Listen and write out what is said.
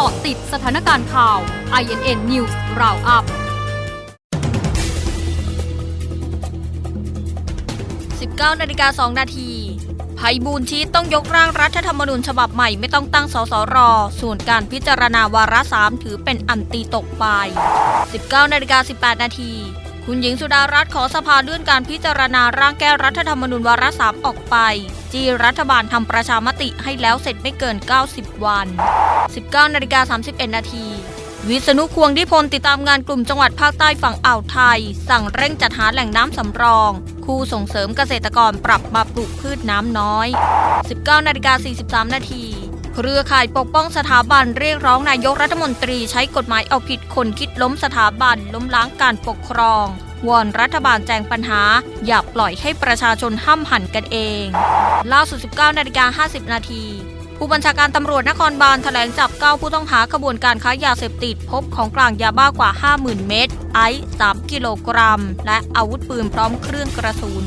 กาะติดสถานการณ์ข่าว INN News Roundup 19นาฬิกา2นาทีไพบูลชี้ต้องยกร่างรัฐธรรมนูญฉบับใหม่ไม่ต้องตั้งสสร ส่วนการพิจารณาวาระสามถือเป็นอันตีตกไป 19นาฬิกา18 นาที คุณหญิงสุดารัตน์ขอสภาเลื่อนการพิจารณาร่างแก้รัฐธรรมนูญวาระสามออกไป จีรัฐบาลทำประชามติให้แล้วเสร็จไม่เกิน 90 วัน 19นาฬิกา31 นาทีวิษณุควงดิพลติดตามงานกลุ่มจังหวัดภาคใต้ฝั่งอ่าวไทย สั่งเร่งจัดหาแหล่งน้ำสำรอง คู่ส่งเสริมเกษตรกรปรับมาปลูกพืชน้ำน้อย 19นาฬิกา43 นาที เครือข่ายปกป้องสถาบันเรียกร้องนายกรัฐมนตรีใช้กฎหมายเอาผิดคนคิดล้มสถาบันล้มล้างการปกครอง วอนรัฐบาลแจ้งปัญหา อย่าปล่อยให้ประชาชนห้ามหันกันเอง ล่าสุด 19นาฬิกา50 นาทีผู้บัญชาการตำรวจนครบาลแถลงจับ 9 ผู้ต้องหาขบวนการค้ายาเสพติด พบของกลางยาบ้ากว่า 50,000 เม็ด ไอซ์ 3 กิโลกรัม และอาวุธปืนพร้อมเครื่องกระสุน